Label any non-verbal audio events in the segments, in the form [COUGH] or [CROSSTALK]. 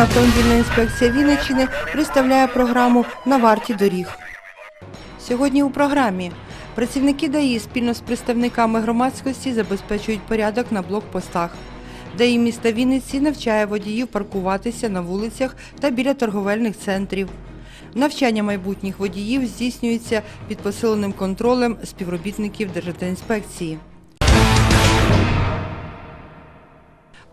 Автомобільна інспекція Вінниччини представляє програму на варті доріг. Сьогодні у програмі працівники ДАІ спільно з представниками громадськості забезпечують порядок на блокпостах. ДАІ міста Вінниці навчає водіїв паркуватися на вулицях та біля торговельних центрів. Навчання майбутніх водіїв здійснюється під посиленим контролем співробітників Державтоінспекції.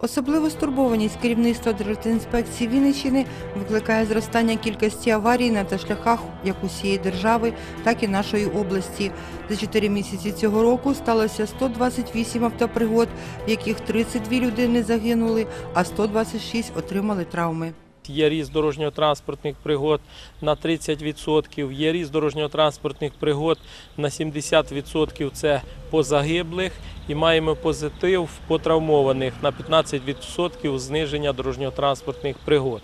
Особливу стурбованість керівництва Держінспекції Вінниччини викликає зростання кількості аварій на автошляхах як усієї держави, так і нашої області. За чотири місяці цього року сталося 128 автопригод, в яких 32 людини загинули, а 126 отримали травми. Є ріст дорожньо-транспортних пригод на 30%, є ріст дорожньо-транспортних пригод на 70% це по загиблих і маємо позитив по травмованих на 15% зниження дорожньо-транспортних пригод.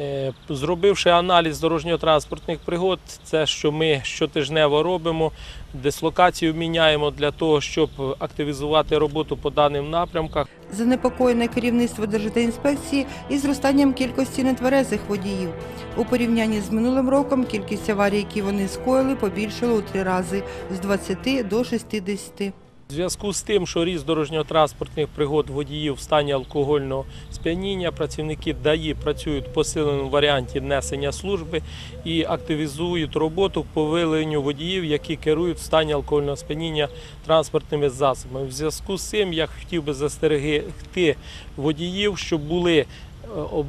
Е, Зробивши аналіз дорожньо-транспортних пригод, це що ми щотижнево робимо, дислокацію міняємо для того, щоб активізувати роботу по даним напрямках. Занепокоєне керівництво Державтоінспекції і зростанням кількості нетверезих водіїв. У порівнянні з минулим роком кількість аварій, які вони скоїли, побільшила у три рази з 20 до 60. У зв'язку з тим, що ріст дорожньо-транспортних пригод водіїв в стані алкогольного сп'яніння, працівники ДАІ працюють в посиленому варіанті несення служби і активізують роботу по виявленню водіїв, які керують в стані алкогольного сп'яніння транспортними засобами. В зв'язку з цим я хотів би застерегти водіїв, щоб були е,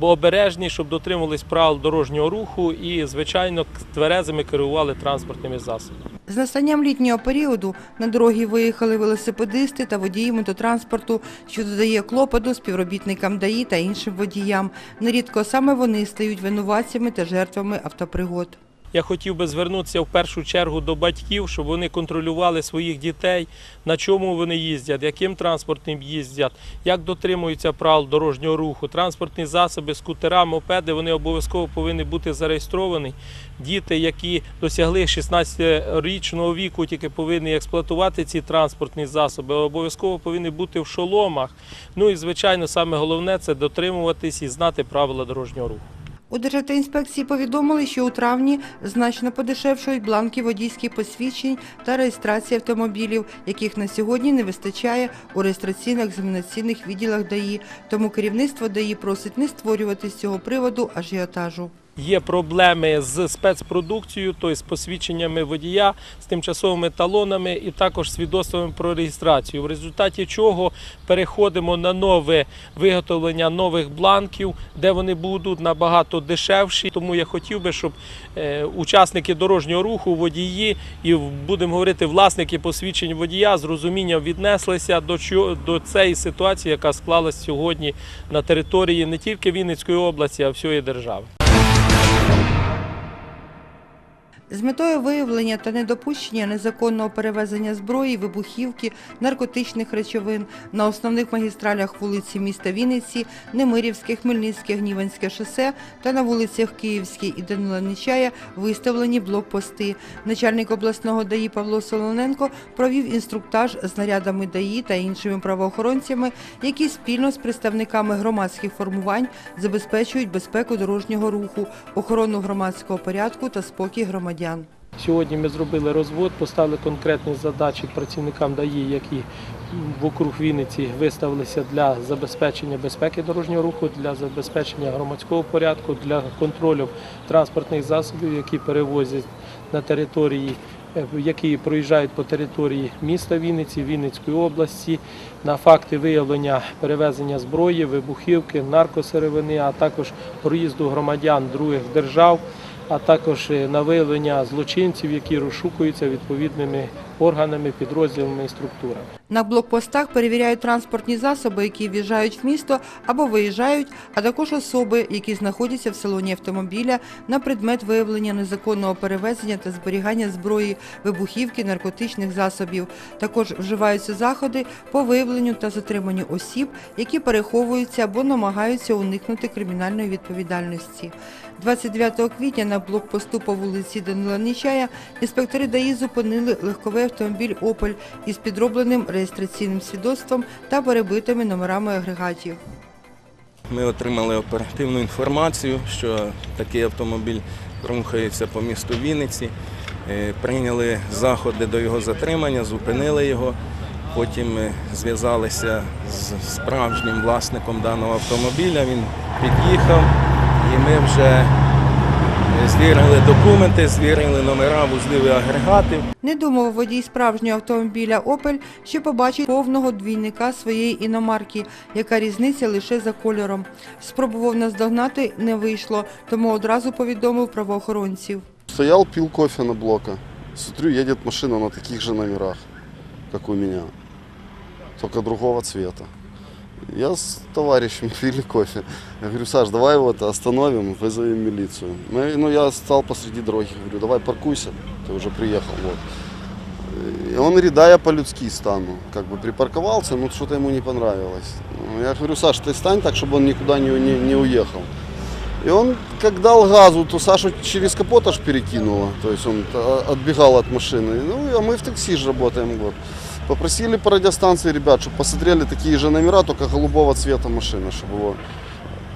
обережні, щоб дотримувались правил дорожнього руху і, звичайно, тверезими керували транспортними засобами. З настанням літнього періоду на дороги виїхали велосипедисти та водії мототранспорту, що додає клопоту співробітникам ДАІ та іншим водіям. Нерідко саме вони стають винуватцями та жертвами автопригод. Я хотів би звернутися в першу чергу до батьків, щоб вони контролювали своїх дітей, на чому вони їздять, яким транспортним їздять, як дотримуються правил дорожнього руху. Транспортні засоби, скутера, мопеди, вони обов'язково повинні бути зареєстровані. Діти, які досягли 16-річного віку, тільки повинні експлуатувати ці транспортні засоби, обов'язково повинні бути в шоломах. Ну і звичайно, саме головне це дотримуватись і знати правила дорожнього руху. У Державтоінспекції повідомили, що у травні значно подешевшують бланки водійських посвідчень та реєстрації автомобілів, яких на сьогодні не вистачає у реєстраційно-екзаменаційних відділах ДАІ. Тому керівництво ДАІ просить не створювати з цього приводу ажіотажу. Є проблеми з спецпродукцією, тобто з посвідченнями водія, з тимчасовими талонами і також свідоцтвами про реєстрацію. В результаті чого переходимо на нове виготовлення нових бланків, де вони будуть набагато дешевші. Тому я хотів би, щоб е, учасники дорожнього руху, водії і будемо говорити, власники посвідчень водія з розумінням віднеслися до до цієї ситуації, яка склалась сьогодні на території не тільки Вінницької області, а всієї держави. З метою виявлення та недопущення незаконного перевезення зброї, вибухівки, наркотичних речовин на основних магістралях вулиці міста Вінниці, Немирівське, Хмельницьке, Гніванське шосе та на вулицях Київській і Данила Нечая виставлені блокпости. Начальник обласного ДАІ Павло Солоненко провів інструктаж з нарядами ДАІ та іншими правоохоронцями, які спільно з представниками громадських формувань забезпечують безпеку дорожнього руху, охорону громадського порядку та спокій громадян. Сьогодні ми зробили розвод, поставили конкретні задачі працівникам ДАІ, які в округ Вінниці виставилися для забезпечення безпеки дорожнього руху, для забезпечення громадського порядку, для контролю транспортних засобів, які перевозять на території, е, які проїжджають по території міста Вінниці, Вінницької області, на факти виявлення перевезення зброї, вибухівки, наркосировини, а також проїзду громадян других держав а також е, на виявлення злочинців, які розшукуються відповідними органами, підрозділами і структурами. На блокпостах перевіряють транспортні засоби, які в'їжджають в місто або виїжджають, а також особи, які знаходяться в салоні автомобіля на предмет виявлення незаконного перевезення та зберігання зброї, вибухівки, наркотичних засобів. Також вживаються заходи по виявленню та затриманню осіб, які переховуються або намагаються уникнути кримінальної відповідальності. 29 квітня на блокпосту по вулиці Данила Нечая інспектори ДАІ зупинили легковий автомобіль «Опель» із підробленим реєстраційним свідоцтвом та перебитими номерами агрегатів. Ми отримали оперативну інформацію, що такий автомобіль рухається по місту Вінниці. Е, Прийняли заходи до його затримання, зупинили його. Потім зв'язалися з справжнім власником даного автомобіля. Він під'їхав і ми вже е, звірили документи, звірили номера, вузливі агрегати. Не думав водій справжнього автомобіля Опель, що побачить повного двійника своєї іномарки, яка різниця лише за кольором. Спробував наздогнати, не вийшло, тому одразу повідомив правоохоронців. Стоял, пил кофе на блока. Смотрю, едет машина на таких же номерах, как у меня. Только другого цвета. Я с товарищем [LAUGHS] пили кофе. Я говорю, Саш, давай его это остановим, вызовем милицию. Мы- ну, я стал посреди дороги, говорю, давай паркуйся, ты уже приехал. Вот. И он говорит, да, я по-людски стану. Как бы припарковался, но что-то ему не понравилось. Ну, Я говорю, Саш, ты стань так, чтобы он никуда не, не, не уехал. И он, как дал газу, то Сашу через капот аж перекинуло. То есть он э, отбегал от машины. Ну, а мы в такси же работаем. Вот. Попросили по радиостанции ребят, чтобы посмотрели такие же номера, только голубого цвета машины, чтобы его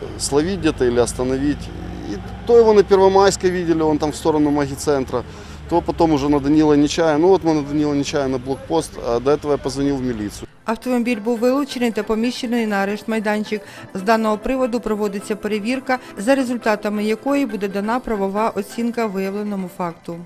э, словить где-то или остановить. И то его на Первомайской видели, он там в сторону магицентра, то потом уже на Данила Нечая. Ну вот мы на Данила Нечая на блокпост, а до этого я позвонил в милицию. Автомобіль був вилучений та поміщений на арешт майданчик. З даного приводу проводиться перевірка, за результатами якої буде дана правова оцінка виявленому факту.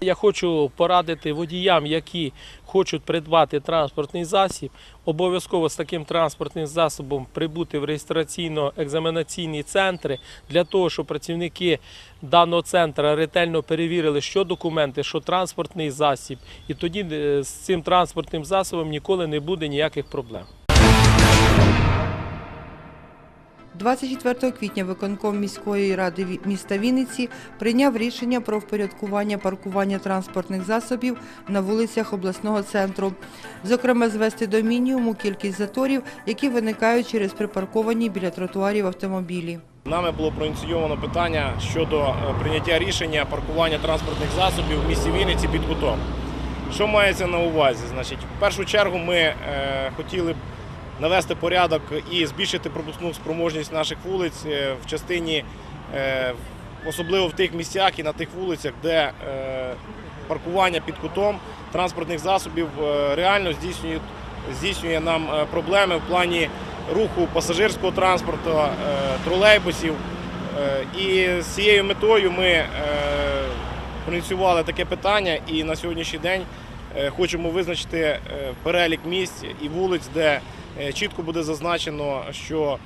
Я хочу порадити водіям, які хочуть придбати транспортний засіб, обов'язково з таким транспортним засобом прибути в реєстраційно-екзаменаційні центри для того, щоб працівники даного центру ретельно перевірили, що документи, що транспортний засіб, і тоді е, з цим транспортним засобом ніколи не буде ніяких проблем. 24 квітня виконком міської ради міста Вінниці прийняв рішення про впорядкування паркування транспортних засобів на вулицях обласного центру. Зокрема, звести до мінімуму кількість заторів, які виникають через припарковані біля тротуарів автомобілі. Нами було проініційовано питання щодо е, прийняття рішення паркування транспортних засобів в місті Вінниці під кутом. Що мається на увазі? Значить, в першу чергу ми е, хотіли б навести порядок і збільшити пропускну спроможність наших вулиць е, в частині, е, особливо в тих місцях і на тих вулицях, де е, паркування під кутом транспортних засобів реально здійснює, нам проблеми в плані руху пасажирського транспорту, тролейбусів. І з цією метою ми проініціювали таке питання і на сьогоднішній день хочемо визначити перелік місць і вулиць, де чітко буде зазначено, що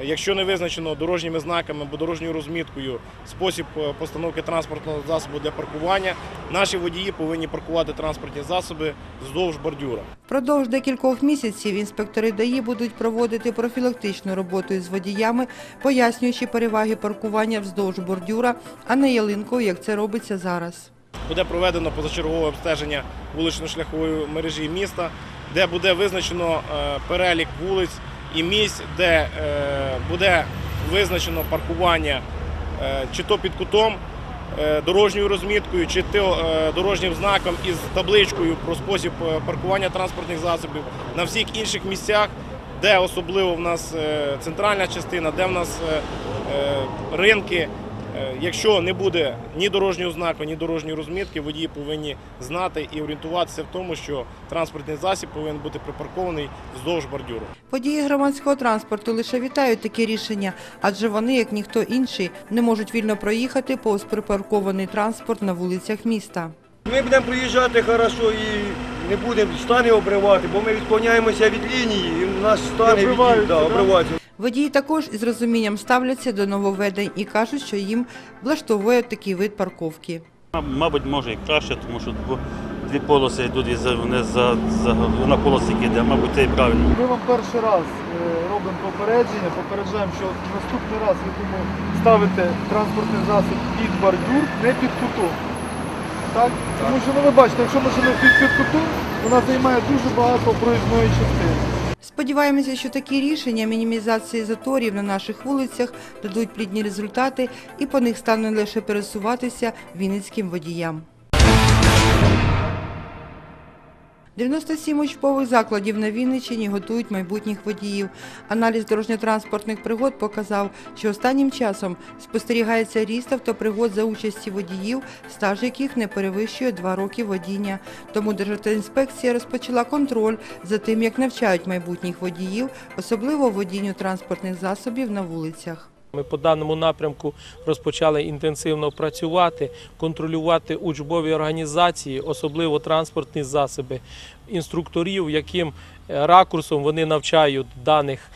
е, якщо не визначено дорожніми знаками або дорожньою розміткою спосіб е, постановки транспортного засобу для паркування, наші водії повинні паркувати транспортні засоби вздовж бордюра. Впродовж декількох місяців інспектори ДАІ будуть проводити профілактичну роботу із водіями, пояснюючи переваги паркування вздовж бордюра, а не ялинкою, як це робиться зараз. буде проведено позачергове обстеження вулично-шляхової мережі міста, де буде визначено е, перелік вулиць і місць, де е, буде визначено паркування е, чи то під кутом дорожньою розміткою, чи дорожнім знаком із табличкою про спосіб паркування транспортних засобів на всіх інших місцях. Де особливо в нас центральна частина, де в нас ринки, Якщо не буде ні дорожнього знаку, ні дорожньої розмітки, водії повинні знати і орієнтуватися в тому, що транспортний засіб повинен бути припаркований вздовж бордюру. Водії громадського транспорту лише вітають такі рішення, адже вони, як ніхто інший, не можуть вільно проїхати повз припаркований транспорт на вулицях міста. Ми будемо проїжджати хорошо і не будемо стани обривати, бо ми відклоняємося від лінії, і нас стани від, да, обриваються. Водії також із розумінням ставляться до нововведень і кажуть, що їм влаштовує такий вид парковки. Мабуть, може і краще, тому що дві полоси йдуть і за, вони за, за на полосі йде, мабуть, це і правильно. Ми вам перший раз е, робимо попередження, попереджаємо, що наступний раз ви тому ставите транспортний засіб під бордюр, не під кутом. Так? Тому що ну, ви бачите, якщо машина під, під кутом, вона займає дуже багато проїзної частини. Сподіваємося, що такі рішення мінімізації заторів на наших вулицях дадуть плідні результати і по них стане лише пересуватися вінницьким водіям. 97 учбових закладів на Вінниччині готують майбутніх водіїв. Аналіз дорожньо-транспортних пригод показав, що останнім часом спостерігається ріст автопригод за участі водіїв, стаж яких не перевищує 2 роки водіння. Тому Державтоінспекція розпочала контроль за тим, як навчають майбутніх водіїв, особливо водінню транспортних засобів на вулицях. Ми по даному напрямку розпочали інтенсивно працювати, контролювати учбові організації, особливо транспортні засоби, інструкторів, яким е, ракурсом вони навчають даних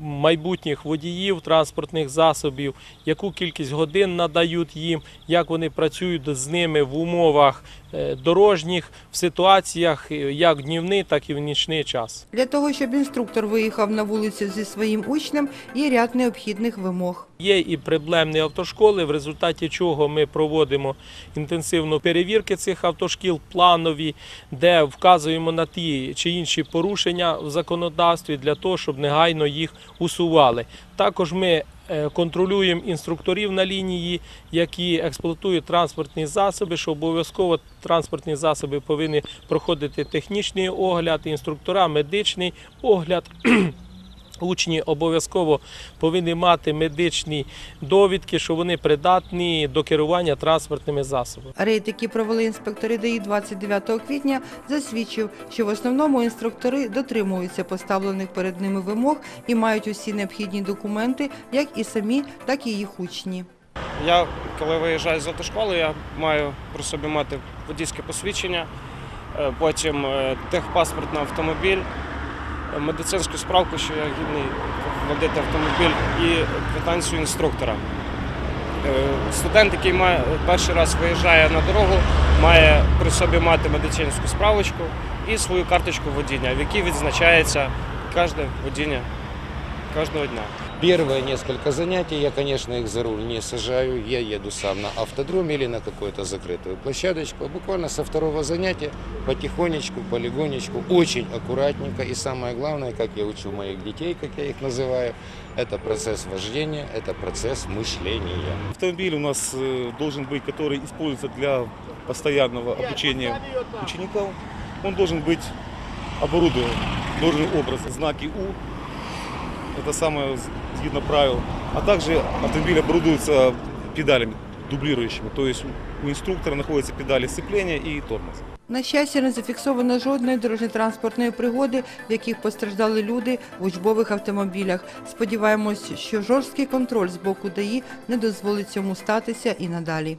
майбутніх водіїв транспортних засобів, яку кількість годин надають їм, як вони працюють з ними в умовах дорожніх, в ситуаціях е, як в днівний, так і в нічний час. Для того, щоб інструктор виїхав на вулицю зі своїм учнем, є ряд необхідних вимог. Є і проблемні автошколи, в результаті чого ми проводимо інтенсивну перевірки цих автошкіл, планові, де вказуємо на ті чи інші порушення в законодавстві для того, щоб негайно їх усували. Також ми е, контролюємо інструкторів на лінії, які експлуатують транспортні засоби, що обов'язково транспортні засоби повинні проходити технічний огляд, інструктора, медичний огляд. [CLEARS THROAT] Учні обов'язково повинні мати медичні довідки, що вони придатні до керування транспортними засобами. Рейд, який провели інспектори ДАІ 29 квітня, засвідчив, що в основному інструктори дотримуються поставлених перед ними вимог і мають усі необхідні документи, як і самі, так і їх учні. Я, коли виїжджаю з автошколи, я маю при собі мати водійське посвідчення, е, потім е, техпаспорт на автомобіль, медицинську справку, що я гідний водити автомобіль, і квитанцію інструктора. Е, Студент, який має перший раз виїжджає на дорогу, має при собі мати медицинську справочку і свою карточку водіння, в якій відзначається кожне водіння кожного дня. Первые несколько занятий я, конечно, их за руль не сажаю. Я еду сам на автодроме или на какую-то закрытую площадочку. Буквально со второго занятия потихонечку, полигонечку, очень аккуратненько. И самое главное, как я учу моих детей, как я их называю, это процесс вождения, это процесс мышления. Автомобиль у нас э, должен быть, который используется для постоянного обучения учеников. Он должен быть оборудован должным образом. Знаки У, это самое згідно правил. А также автомобиль оборудуется педалями дублирующими. То есть у инструктора находятся педали сцепления и тормоз. На щастя, не зафіксовано жодної дорожньо-транспортної пригоди, в яких постраждали люди в учбових автомобілях. Сподіваємось, що жорсткий контроль з боку ДАІ не дозволить цьому статися і надалі.